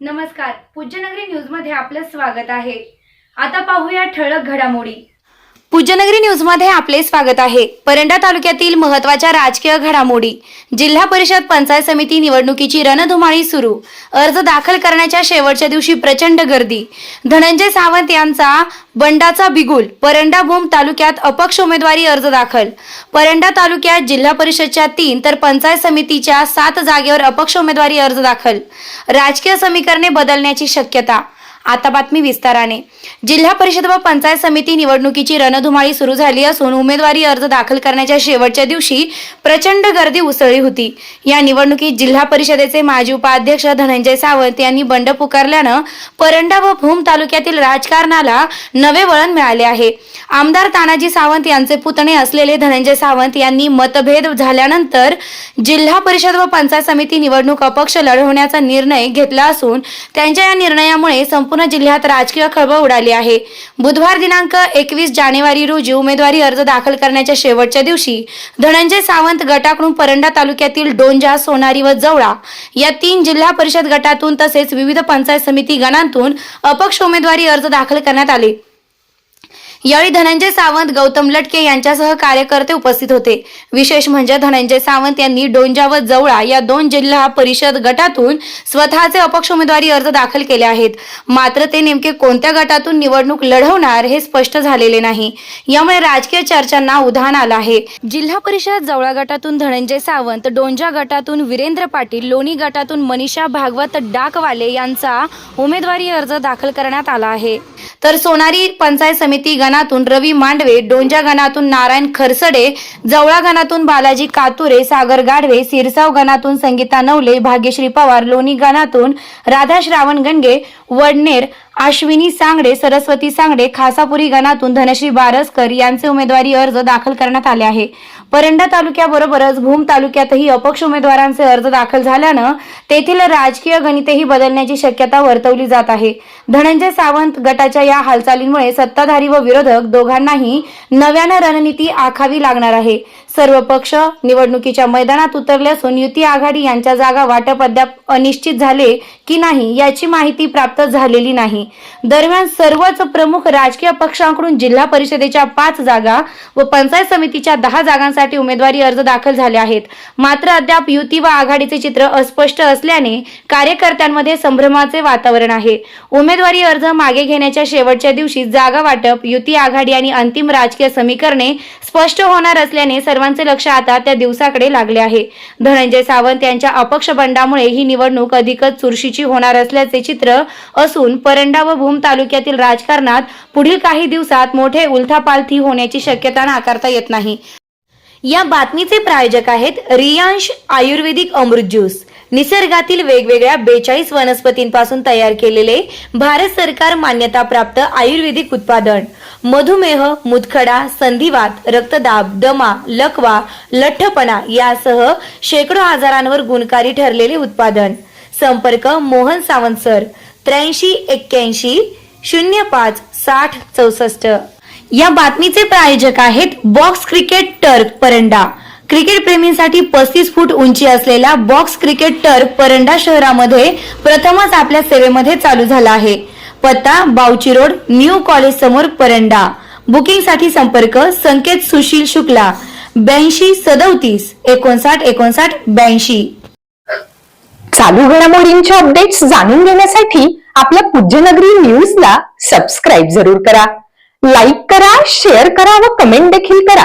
नमस्कार. पूज्यनगरी न्यूजमध्ये आपलं स्वागत आहे. आता पाहूया ठळक घडामोडी. पूज्यनगरी न्यूजमध्ये आपले स्वागत आहे. परंडा तालुक्यातील महत्त्वाच्या राजकीय घडामोडी. जिल्हा परिषद पंचायत समिती निवडणुकीची रणधुमाळी सुरू. अर्ज दाखल करण्याच्या शेवटच्या दिवशी प्रचंड गर्दी. धनंजय सावंत यांचा बंडाचा बिगुल परंडा भूम तालुक्यात अपक्ष उमेदवारी अर्ज दाखल. परंडा तालुक्यात जिल्हा परिषदच्या तीन तर पंचायत समितीच्या सात जागेवर अपक्ष उमेदवारी अर्ज दाखल. राजकीय समीकरणे बदलण्याची शक्यता. आता बातमी विस्ताराने. जिल्हा परिषद व पंचायत समिती निवडणुकीची रणधुमाळी सुरू झाली असून उमेदवारी अर्ज दाखल करण्याच्या शेवटच्या दिवशी प्रचंड गर्दी उसळली होती. या निवडणुकीत जिल्हा परिषदेचे माजी उपाध्यक्ष धनंजय सावंत यांनी बंड पुकारल्यानं परंडा व भूम तालुक्यातील राजकारणाला नवे वळण मिळाले आहे. आमदार तानाजी सावंत यांचे पुतणे असलेले धनंजय सावंत यांनी मतभेद झाल्यानंतर जिल्हा परिषद व पंचायत समिती निवडणूक अपक्ष लढवण्याचा निर्णय घेतला असून त्यांच्या या निर्णयामुळे संपूर्ण जिल्ह्यात राजकीय खळबळ उडाली आहे. बुधवार दिनांक एकवीस जानेवारी रोजी उमेदवारी अर्ज दाखल करण्याच्या शेवटच्या दिवशी धनंजय सावंत गटाकडून परंडा तालुक्यातील डोंजा सोनारी व जवळा या तीन जिल्हा परिषद गटातून तसेच विविध पंचायत समिती गणांतून अपक्ष उमेदवारी अर्ज दाखल करण्यात आले. यावेळी धनंजय सावंत गौतम लटके यांच्यासह कार्यकर्ते उपस्थित होते. विशेष म्हणजे धनंजय सावंत यांनी डोंजा व जवळा या दोन जिल्हा परिषद गटातून स्वतःचे अपक्ष उमेदवारी अर्ज दाखल केले आहेत. मात्र ते नेमके कोणत्या गटातून निवडणूक लढवणार हे स्पष्ट झालेले नाही. यामुळे राजकीय चर्चांना उधाण आलं आहे. जिल्हा परिषद जवळा गटातून धनंजय सावंत डोंजा गटातून वीरेंद्र पाटील लोणी गटातून मनीषा भागवत डाकवाले यांचा उमेदवारी अर्ज दाखल करण्यात आला आहे. तर सोनारी पंचायत समिती गणातून रवी मांडवे डोंजा गणातून नारायण खरसडे जवळा गणातून बालाजी कातुरे सागर गाढवे सिरसाव गणातून संगीता नवले भाग्यश्री पवार लोणी गणातून राधा श्रावण गणगे वडनेर अश्विनी सांगडे सरस्वती सांगडे खासापुरी गणातून धनश्री बारसकर यांचे उमेदवारी अर्ज दाखल करण्यात आले आहे. परंडा तालुक्याबरोबरच भूम तालुक्यातही अपक्ष उमेदवारांचे अर्ज दाखल झाल्यानं तेथील राजकीय गणितेही बदलण्याची शक्यता वर्तवली जात आहे. धनंजय सावंत गटाच्या या हालचालींमुळे सत्ताधारी व विरोधक दोघांनाही नव्यानं रणनीती आखावी लागणार आहे. सर्व पक्ष निवडणुकीच्या मैदानात उतरले असून युती आघाडी यांच्या जागा वाटप अद्याप अनिश्चित झाले की नाही याची माहिती प्राप्त झालेली नाही. दरम्यान सर्वच प्रमुख राजकीय पक्षांकडून जिल्हा परिषदेच्या पाच जागा व पंचायत समितीच्या दहा जागांसाठी उमेदवारी अर्ज दाखल झाले आहेत. मात्र अद्याप युती व आघाडीचे चित्र अस्पष्ट असल्याने कार्यकर्त्यांमध्ये संभ्रमाचे वातावरण आहे. उमेदवारी अर्ज मागे घेण्याच्या शेवटच्या दिवशी जागा वाटप युती आघाडी आणि अंतिम राजकीय समीकरणे स्पष्ट होणार असल्याने सर्वांचे लक्ष आता त्या दिवसाकडे लागले आहे. धनंजय सावंत यांच्या अपक्ष बंडामुळे ही निवडणूक अधिकच चुरशीची होणार असल्याचे चित्र असून परंडा व भूम तालुक्यातील राजकारणात पुढील काही दिवसात मोठे उलथापालथी होण्याची शक्यता नाकारता येत नाही. या बातमीचे प्रायोजक आहेत रियांश आयुर्वेदिक अमृत ज्यूस. निसर्गातील वेगवेगळ्या बेचाळीस वनस्पतींपासून तयार केलेले भारत सरकार मान्यताप्राप्त आयुर्वेदिक उत्पादन. मधुमेह मुतखडा संधिवात रक्तदाब दमा लकवा लठ्ठपणा यासह शेकडो आजारांवर गुणकारी ठरलेले उत्पादन. संपर्क मोहन सावंत सर त्र्याऐंशी एक्क्याऐंशी शून्य पाच साठ चौसष्ट. या बातमीचे प्रायोजक आहेत box cricket turf Paranda. Cricket प्रेमींसाठी पस्तीस फूट उंची असलेला बॉक्स क्रिकेट टर्क परंडा शहरामध्ये प्रथमच आपल्या सेवेमध्ये चालू झाला आहे. पत्ता बावची रोड न्यू कॉलेज समोर परंडा. बुकिंगसाठी संपर्क संकेत सुशील शुक्ला. ब्याऐंशी सदोतीस एकोणसाठ एकोणसाठ ब्याऐंशी. चालू घडामोडींच्या अपडेट्स जाणून घेण्यासाठी आपल्या पूज्यनगरी न्यूजला सबस्क्राईब जरूर करा. लाईक करा शेअर करा व कमेंट देखील करा.